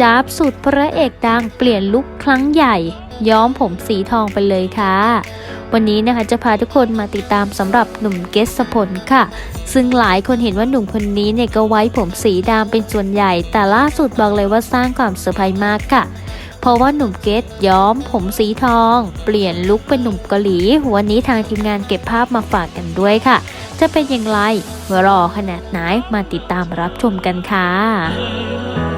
จ๊าบสุดพระเอกดังเปลี่ยนลุคครั้งใหญ่ ย้อมผมสีทองไปเลยค่ะ วันนี้นะคะจะพาทุกคนมาติดตามสำหรับหนุ่มเกสพลค่ะ ซึ่งหลายคนเห็นว่าหนุ่มคนนี้เนี่ยก็ไว้ผมสีดำเป็นส่วนใหญ่ แต่ล่าสุดบอกเลยว่าสร้างความเซอร์ไพรส์มากค่ะเพราะว่าหนุ่มเกสย้อมผมสีทอง เปลี่ยนลุคเป็นหนุ่มเกาหลี วันนี้ทางทีมงานเก็บภาพมาฝากกันด้วยค่ะ จะเป็นอย่างไรรอขนาดไหนมาติดตามรับชมกันค่ะ